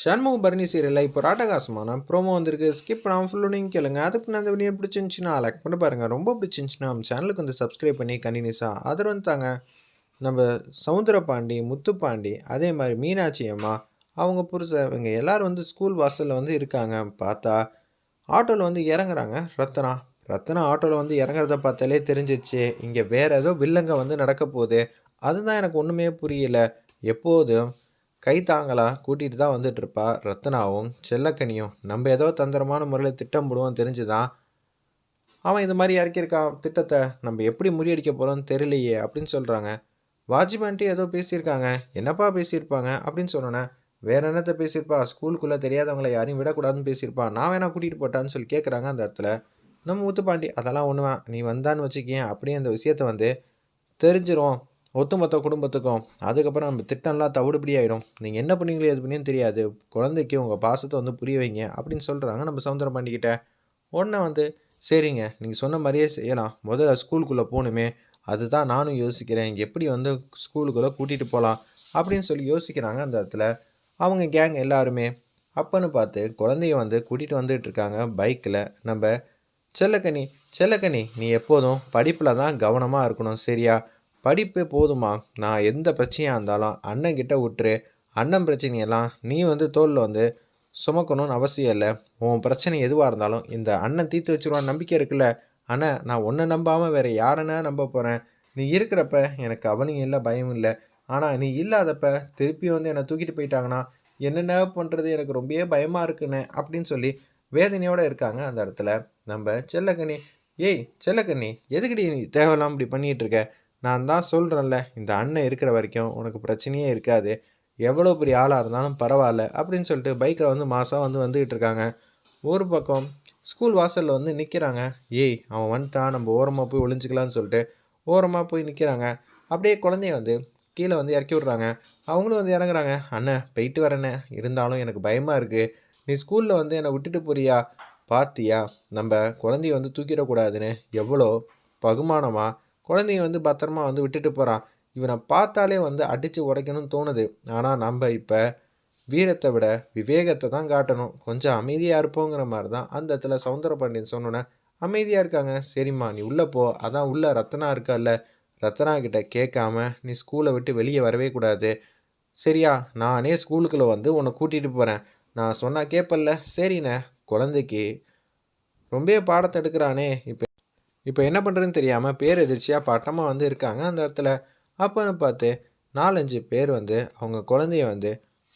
ஷண்முகம் பரணி சீரியலில் இப்போ ராட்டகாசமான ப்ரோமோ வந்திருக்கு. ஸ்கிப் பண்ணாமல் ஃபுல்லும் நீங்கள் கேளுங்க. அதுக்கு நான் அந்த வீடியோ பிடிச்சிருந்துச்சின்னா லைக் பண்ணி பாருங்கள் ரொம்ப பிடிச்சிருந்துச்சின்னா நம்ம சேனலுக்கு வந்து சப்ஸ்கிரைப் பண்ணி கண்டினியூஸாக ஆதரவு வந்து தாங்க நம்ம சவுந்தரபாண்டி முத்துப்பாண்டி அதே மாதிரி மீனாட்சி அம்மா அவங்க புருஷ இவங்க எல்லோரும் வந்து ஸ்கூல் வாசலில் வந்து இருக்காங்க. பார்த்தா ஆட்டோவில் வந்து இறங்குறாங்க. ரத்னா ரத்னா ஆட்டோவில் வந்து இறங்குறத பார்த்தாலே தெரிஞ்சிச்சு இங்கே வேறு ஏதோ வில்லங்க வந்து நடக்க போகுது. அதுதான் எனக்கு ஒன்றுமே புரியல. எப்போதும் கை தாங்களா கூட்டிகிட்டு தான் வந்துட்டுருப்பா ரத்னாவும் செல்லக்கனியும். நம்ம ஏதோ தந்திரமான முறையில் திட்டம் போடுவோம் தெரிஞ்சுதான் அவன் இந்த மாதிரி இறக்கியிருக்கான் திட்டத்தை நம்ம எப்படி முறியடிக்க போகிறோம்னு தெரியலையே அப்படின்னு சொல்கிறாங்க வாஜ்பான்ட்டு ஏதோ பேசியிருக்காங்க. என்னப்பா பேசியிருப்பாங்க அப்படின்னு சொன்னோன்னே வேற என்னத்தை பேசியிருப்பா? ஸ்கூலுக்குள்ளே தெரியாதவங்களை யாரையும் விடக்கூடாதுன்னு பேசியிருப்பா. நான் வேணா கூட்டிகிட்டு போட்டான்னு சொல்லி கேட்குறாங்க அந்த இடத்துல. நம்ம முத்துப்பாண்டி அதெல்லாம் ஒன்று வேணாம் நீ வந்தான்னு வச்சுக்கியேன். அப்படியே அந்த விஷயத்தை வந்து தெரிஞ்சிரும். ஒட்டுமொத்த குடும்பத்துக்கும். அதுக்கப்புறம் நம்ம திட்டம்லாம் தவிடுபடி ஆகிடும் நீங்கள் என்ன பண்ணீங்களோ எது பண்ணியும் தெரியாது. குழந்தைக்கு உங்கள் பாசத்தை வந்து புரிய வைங்க அப்படின்னு சொல்கிறாங்க நம்ம சவுந்தரம் பாண்டிக்கிட்ட. உடனே வந்து சரிங்க நீங்கள் சொன்ன மாதிரியே செய்யலாம். முதல்ல ஸ்கூலுக்குள்ளே போகணுமே. அதுதான் நானும் யோசிக்கிறேன். எப்படி வந்து ஸ்கூலுக்குள்ளே கூட்டிகிட்டு போகலாம் அப்படின்னு சொல்லி யோசிக்கிறாங்க அந்த இடத்துல. அவங்க கேங் எல்லாருமே. அப்பன்னு பார்த்து குழந்தைய வந்து கூட்டிகிட்டு வந்துட்டு இருக்காங்க பைக்கில். நம்ம செல்லக்கனி செல்லக்கனி நீ எப்போதும் படிப்பில் தான் கவனமாக இருக்கணும் சரியா? படிப்பு போதுமா? நான் எந்த பிரச்சனையாக இருந்தாலும் அண்ணன் கிட்ட விட்டுரு. அண்ணன் பிரச்சனையெல்லாம் நீ வந்து தோலில் வந்து சுமக்கணும்னு அவசியம் இல்லை. உன் பிரச்சனை எதுவாக இருந்தாலும் இந்த அண்ணன் தீர்த்து வச்சுருவான் நம்பிக்கை இருக்குல்ல. ஆனால் நான் ஒன்றை நம்பாமல் வேறு யாரன்னா நம்ப போகிறேன் நீ இருக்கிறப்ப எனக்கு அவனையும் இல்லை பயம் இல்லை. ஆனால் நீ இல்லாதப்ப திருப்பி வந்து என்னை தூக்கிட்டு போயிட்டாங்கன்னா என்னென்ன பண்ணுறது எனக்கு ரொம்பவே பயமாக இருக்குன்னு அப்படின்னு சொல்லி வேதனையோடு இருக்காங்க அந்த இடத்துல. நம்ம செல்லக்கண்ணி ஏய் செல்லக்கண்ணி எதுக்கடி நீ தேவையில்லாமல் இப்படி பண்ணிகிட்ருக்க நான் தான் சொல்கிறேன்ல இந்த அண்ணன் இருக்கிற வரைக்கும் உனக்கு பிரச்சனையே இருக்காது. எவ்வளோ பெரிய ஆளாக இருந்தாலும் பரவாயில்ல அப்படின்னு சொல்லிட்டு பைக்கில் வந்து மாதம் வந்து வந்துக்கிட்டு இருக்காங்க. ஒரு பக்கம் ஸ்கூல் வாசலில் வந்து நிற்கிறாங்க ஏய் அவன் வந்துட்டான் நம்ம ஓரமாக போய் ஒளிஞ்சிக்கலான்னு சொல்லிட்டு ஓரமாக போய் நிற்கிறாங்க அப்படியே குழந்தைய வந்து கீழே வந்து இறக்கி விட்றாங்க. அவங்களும் வந்து இறங்குறாங்க. அண்ணன் போயிட்டு வரேண்ணே. இருந்தாலும் எனக்கு பயமாக இருக்குது நீ ஸ்கூலில் வந்து என்னை விட்டுட்டு போறியா? பார்த்தியா நம்ம குழந்தைய வந்து தூக்கிடக்கூடாதுன்னு எவ்வளோ பகுமானமாக குழந்தைய வந்து பத்திரமா வந்து விட்டுட்டு போகிறான் இவனை பார்த்தாலே வந்து அடித்து உடைக்கணும்னு தோணுது. ஆனால் நம்ம இப்போ வீரத்தை விட விவேகத்தை தான் காட்டணும். கொஞ்சம் அமைதியாக இருப்போங்கிற மாதிரி தான் அந்த இடத்துல சவுந்தர பாண்டியன் சொன்னோன்னே அமைதியாக இருக்காங்க. சரிம்மா நீ உள்ளே போ. அதான் உள்ளே ரத்தனா இருக்கல்ல. ரத்னா கிட்ட கேட்காம நீ ஸ்கூலை விட்டு வெளியே வரவே கூடாது. சரியா நானே ஸ்கூலுக்குள்ளே வந்து உன்னை கூட்டிகிட்டு போகிறேன் நான் சொன்னால் கேட்பல்ல சரிண்ணே. குழந்தைக்கு ரொம்ப பாடத்தை எடுக்கிறானே. இப்போ இப்போ என்ன பண்ணுறதுன்னு தெரியாமல் பேர் எதிர்ச்சியாக பட்டமாக வந்து இருக்காங்க அந்த இடத்துல. அப்போன்னு பார்த்து நாலஞ்சு பேர் வந்து அவங்க குழந்தைய வந்து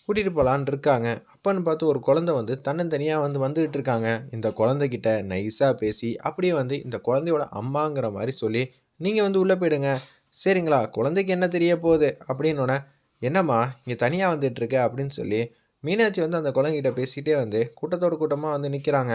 கூட்டிகிட்டு போகலான் இருக்காங்க. அப்போன்னு பார்த்து ஒரு குழந்தை வந்து தன்னந்தனியாக வந்து வந்துகிட்டு இருக்காங்க. இந்த குழந்தைகிட்ட நைஸாக பேசி அப்படியே வந்து இந்த குழந்தையோட அம்மாங்கிற மாதிரி சொல்லி நீங்கள் வந்து உள்ளே போயிடுங்க. சரிங்களா? குழந்தைக்கு என்ன தெரிய போகுது? அப்படின்னோடனே என்னம்மா இங்கே தனியாக வந்துட்டுருக்க அப்படின்னு சொல்லி மீனாட்சி வந்து அந்த குழந்தைகிட்ட பேசிகிட்டே வந்து கூட்டத்தோட கூட்டமாக வந்து நிற்கிறாங்க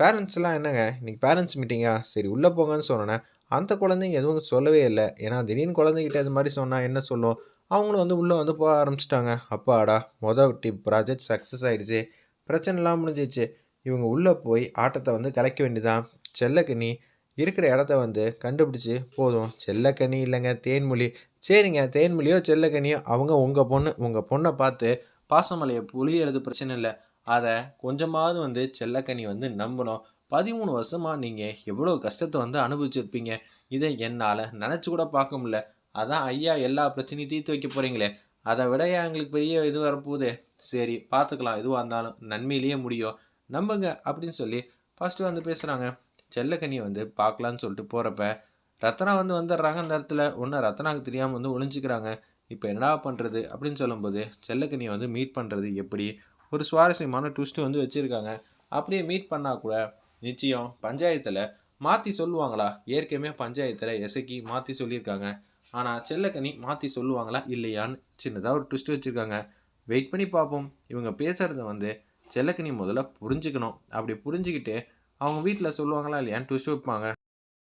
பேரண்ட்ஸ்லாம் என்னங்க? இன்றைக்கி பேரண்ட்ஸ் மீட்டிங்கா சரி உள்ளே போங்கன்னு சொன்னேன் அந்த குழந்தைங்க எதுவும் சொல்லவே இல்லை. ஏன்னா திடீர்னு குழந்தைகிட்ட இது மாதிரி சொன்னால் என்ன சொல்லும்? அவங்களும் வந்து உள்ளே வந்து போக ஆரம்பிச்சிட்டாங்க. அப்பாடா மொதல் டிப் ப்ராஜெக்ட் சக்ஸஸ் ஆகிடுச்சு பிரச்சனைலாம் முடிஞ்சிச்சு. இவங்க உள்ளே போய் ஆட்டத்தை வந்து கலைக்க வேண்டியதான் செல்லக்கனி இருக்கிற இடத்த வந்து கண்டுபிடிச்சி போதும். செல்லக்கனி இல்லைங்க தேன்மொழி. சரிங்க தேன்மொழியோ செல்லக்கனியோ அவங்க உங்கள் பொண்ணு உங்கள் பொண்ணை பார்த்து பாசமலையை புளியறது பிரச்சனை இல்லை. அதை கொஞ்சமாவது வந்து செல்லக்கனி வந்து நம்பணும். பதிமூணு வருஷமாக நீங்கள் எவ்வளோ கஷ்டத்தை வந்து அனுபவிச்சிருப்பீங்க? இதை என்னால் நினச்சி கூட பார்க்க முடியல. அதான் ஐயா எல்லா பிரச்சனையும் தீர்த்து வைக்க போகிறீங்களே அதை விட எங்களுக்கு பெரிய இது வரப்போகுது? சரி பார்த்துக்கலாம். எதுவாக இருந்தாலும் நன்மையிலேயே முடியும். நம்புங்க அப்படின்னு சொல்லி ஃபஸ்ட்டு வந்து பேசுகிறாங்க செல்லக்கனியை வந்து பார்க்கலான்னு சொல்லிட்டு போகிறப்ப ரத்னா வந்து வந்துடுறாங்க அந்த இடத்துல. ஒன்று ரத்னாவுக்கு தெரியாமல் வந்து ஒழிஞ்சிக்கிறாங்க இப்போ என்னடா பண்ணுறது அப்படின்னு சொல்லும்போது செல்லக்கனியை வந்து மீட் பண்ணுறது எப்படி? ஒரு சுவாரஸ்யமான ட்விஸ்ட்டு வந்து வச்சுருக்காங்க. அப்படியே மீட் பண்ணால் கூட நிச்சயம் பஞ்சாயத்தில் மாற்றி சொல்லுவாங்களா? ஏற்கனவே பஞ்சாயத்தில் எசக்கி மாற்றி சொல்லியிருக்காங்க. ஆனால் செல்லக்கனி மாற்றி சொல்லுவாங்களா? இல்லையான்னு சின்னதாக ஒரு ட்விஸ்ட் வச்சுருக்காங்க. வெயிட் பண்ணி பார்ப்போம். இவங்க பேசுகிறத வந்து செல்லக்கனி முதல்ல புரிஞ்சுக்கணும். அப்படி புரிஞ்சுக்கிட்டு அவங்க வீட்டில் சொல்லுவாங்களா இல்லையான்னு ட்விஸ்ட் வைப்பாங்க.